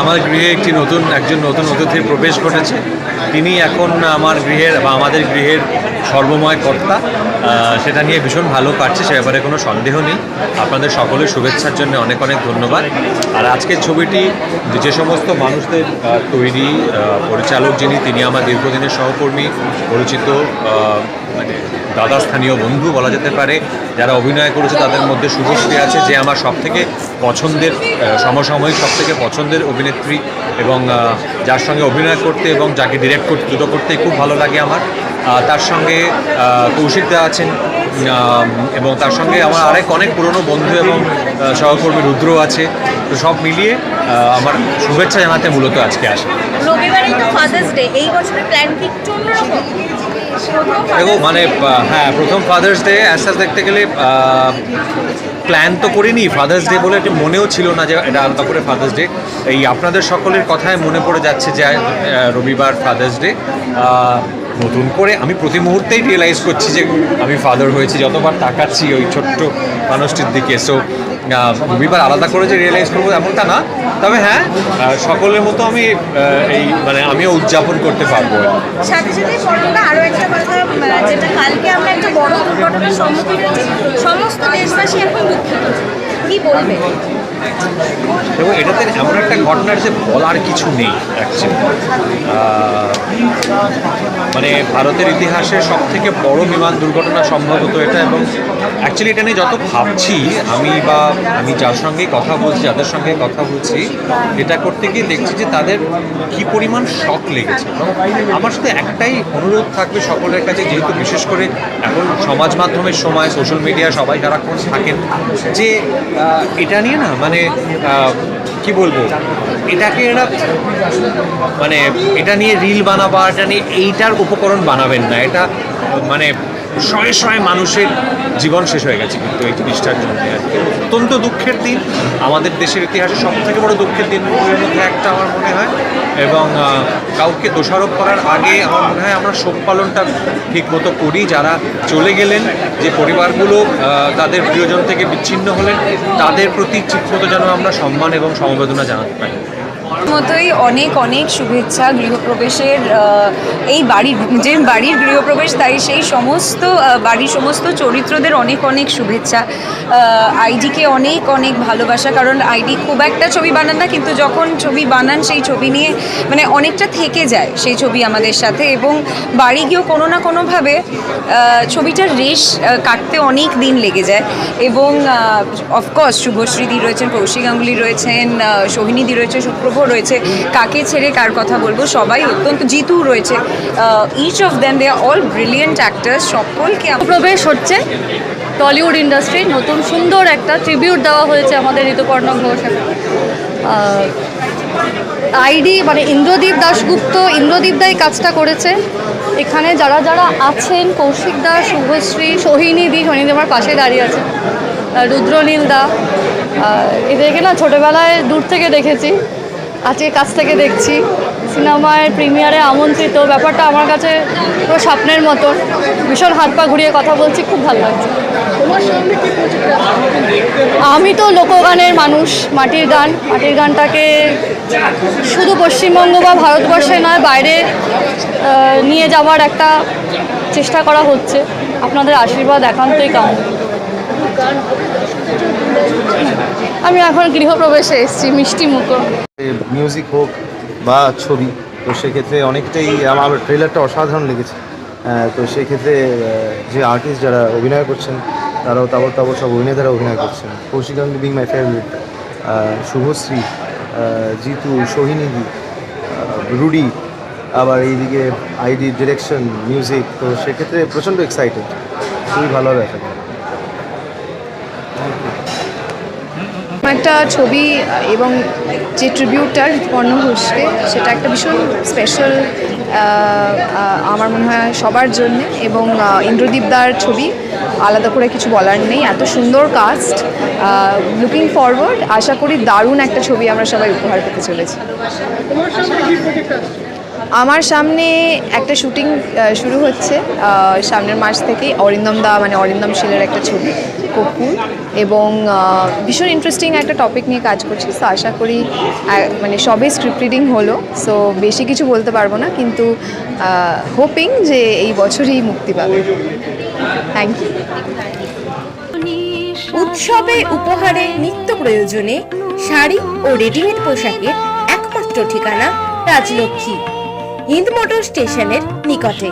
আমার গৃহে একটি নতুন, একজন নতুন অতিথির প্রবেশ ঘটেছে। তিনি এখন আমার গৃহের বা আমাদের গৃহের সর্বময় কর্তা। সেটা নিয়ে ভীষণ ভালো কাটছে, সে ব্যাপারে কোনো সন্দেহ নেই। আপনাদের সকলের শুভেচ্ছার জন্য অনেক অনেক ধন্যবাদ। আর আজকের ছবিটি যে যে সমস্ত মানুষদের তৈরি পরিচালক যিনি, তিনি আমার দীর্ঘদিনের সহকর্মী, পরিচিত মানে দাদা স্থানীয় বন্ধু বলা যেতে পারে যারা অভিনয় করেছে তাদের মধ্যে শুভশ্রী আছে যে আমার সব থেকে পছন্দের সমসাময়িক সব থেকে পছন্দের অভিনেত্রী এবং যার সঙ্গে অভিনয় করতে এবং যাকে ডিরেক্ট করতে দুটো করতে খুব ভালো লাগে আমার। তার সঙ্গে আহ, কৌশিকদা আছেন এবং তার সঙ্গে আমার আরেক অনেক পুরনো বন্ধু এবং সহকর্মী রুদ্র আছে। তো সব মিলিয়ে আমার শুভেচ্ছা জানাতে মূলত আজকে আসে। ফাদার্স ডে একটু দেখো মানে হ্যাঁ প্রথম ফাদার্স ডে অ্যাজ দেখতে গেলে প্ল্যান তো করিনি। ফাদার্স ডে বলে এটা মনেও ছিল না যে এটা আলাদা করে ফাদার্স ডে এই আপনাদের সকলের কথায় মনে পড়ে যাচ্ছে যে রবিবার ফাদার্স ডে নতুন করে আমি প্রতি মুহূর্তেই রিয়েলাইজ করছি যে আমি ফাদার হয়েছি, যতবার তাকাচ্ছি ওই ছোট্ট মানুষটির দিকে। সো রবিবার আলাদা করে যে রিয়েলাইজ করব এমনটা না। তবে হ্যাঁ সকলের মতো আমি এই মানে আমিও উদযাপন করতে পারব। সাথে সাথে আরও একটা কথা যেটা কালকে আমরা একটা বড় দুর্ঘটনার সম্মুখীন সমস্ত দেশবাসী এখন দুঃখিত। কি বলবে? এবং এটাতে এমন একটা ঘটনার যে বলার কিছু নেই মানে ভারতের ইতিহাসে সব থেকে বড় বিমান দুর্ঘটনা সম্ভবত এটা এবং অ্যাকচুয়ালি এটা নিয়ে যত ভাবছি, আমি বা আমি যার সঙ্গে কথা বলছি, যাদের সঙ্গে কথা বলছি, এটা করতে গিয়ে দেখছি যে তাদের কি পরিমাণ শখ লেগেছে। আমার সাথে একটাই অনুরোধ থাকবে সকলের কাছে, যেহেতু বিশেষ করে এখন সমাজ মাধ্যমের সময় সোশ্যাল মিডিয়া সবাই সারাক্ষণ থাকেন, যে এটা নিয়ে না মানে কি বলব? এটাকে এরা মানে এটা নিয়ে রিল বানাবা, এটা নিয়ে এইটার উপকরণ বানাবেন না। এটা মানে শয়ে শয়ে মানুষের জীবন শেষ হয়ে গেছে কিন্তু এই জিনিসটার জন্য। অত্যন্ত দুঃখের দিন। আমাদের দেশের ইতিহাসে সব থেকে বড় দুঃখের দিনগুলোর মধ্যে একটা আমার মনে হয়। এবং কাউকে দোষারোপ করার আগে আমার মনে হয় আমরা শোক পালনটা ঠিক মতো করি। যারা চলে গেলেন, যে পরিবারগুলো তাদের প্রিয়জন থেকে বিচ্ছিন্ন হলেন, তাদের প্রতি ঠিকমতো যেন আমরা সম্মান এবং সমবেদনা জানাতে পারি। মতোই অনেক অনেক শুভেচ্ছা গৃহপ্রবেশের এই বাড়ির, যে বাড়ির গৃহপ্রবেশ, তাই সেই সমস্ত বাড়ির সমস্ত চরিত্রদের অনেক অনেক শুভেচ্ছা। আইডিকে অনেক অনেক ভালোবাসা, কারণ আইডি খুব একটা ছবি বানান না, কিন্তু যখন ছবি বানান, সেই ছবি নিয়ে মানে অনেকটা থেকে যায় সেই ছবি আমাদের সাথে এবং বাড়ি গিয়েও কোনো না কোনোভাবে ছবিটার রেশ কাটতে অনেক দিন লেগে যায় এবং অফকোর্স শুভশ্রীদি রয়েছেন, কৌশিক গাঙ্গুলি রয়েছেন সোহিনীদি রয়েছে, সুপ্রভ রয়েছে। কাকে ছেড়ে কার কথা বলব সবাই অত্যন্ত জিতু রয়েছে। Each of them they are all brilliant actors সকলকে প্রবেশ হচ্ছে টলিউড ইন্ডাস্ট্রি নতুন সুন্দর একটা ট্রিবিউট দেওয়া হয়েছে আমাদের ঋতুপর্ণ ঘোষ। আইডি মানে ইন্দ্রদীপ দাশগুপ্ত, ইন্দ্রদীপ দাই কাজটা করেছে। এখানে যারা যারা আছেন, কৌশিক দা, শুভশ্রী, সোহিনী দি, সোহিনী আমার পাশে দাঁড়িয়ে আছে। রুদ্রনীল দা। এদেরকে না, ছোটোবেলায় দূর থেকে দেখেছি। আজকে কাছ থেকে দেখছি। সিনেমায় প্রিমিয়ারে আমন্ত্রিত। ব্যাপারটা আমার কাছে পুরো স্বপ্নের মতন ভীষণ হাত পা ঘুরিয়ে কথা বলছি খুব ভালো লাগছে। আমি তো লোকগানের মানুষ মাটির গান। মাটির গানটাকে শুধু পশ্চিমবঙ্গ বা ভারতবর্ষে নয় বাইরে নিয়ে যাওয়ার একটা চেষ্টা করা হচ্ছে। আপনাদের আশীর্বাদ একান্তই কাম আমি এখন গৃহপ্রবেশে এসেছি, মিষ্টি মুখো। মিউজিক হোক বা ছবি, তো সেক্ষেত্রে অনেকটাই আমার ট্রেলারটা অসাধারণ লেগেছে। তো সেক্ষেত্রে যে আর্টিস্ট যারা অভিনয় করছেন, তারাও তাবর তাবর সব অভিনেতারা অভিনয় করছেন। Kaushik Ganguly being my favourite Subhashree Jeetu সোহিনীদি রুডি, আবার এইদিকে আইডি ডিরেকশন মিউজিক তো সেক্ষেত্রে প্রচণ্ড এক্সাইটেড খুবই ভালো হবে আশা করি একটা ছবি এবং যে ট্রিবিউটটা ঋতুপর্ণ ঘোষকে সেটা একটা ভীষণ স্পেশাল আমার মনে হয় সবার জন্য এবং ইন্দ্রদীপ দার ছবি, আলাদা করে কিছু বলার নেই। এত সুন্দর কাস্ট লুকিং ফরওয়ার্ড আশা করি দারুণ একটা ছবি আমরা সবাই উপহার পেতে চলেছি। আমার সামনে একটা শুটিং শুরু হচ্ছে সামনের মাস থেকেই অরিন্দম দা মানে অরিন্দম শিলের একটা ছবি। কপুর এবং ভীষণ ইন্টারেস্টিং একটা টপিক নিয়ে কাজ করছি। সো আশা করি মানে সবে স্ক্রিপ্ট রিডিং হলো। সো বেশি কিছু বলতে পারব না, কিন্তু হোপিং যে এই বছরই মুক্তি পাবে। থ্যাংক ইউ উৎসবে উপহারে নিত্য প্রয়োজনে শাড়ি ও রেডিমেড পোশাকের একমাত্র ঠিকানা রাজলক্ষ্মী, হিন্দ মোটর স্টেশনের নিকটে।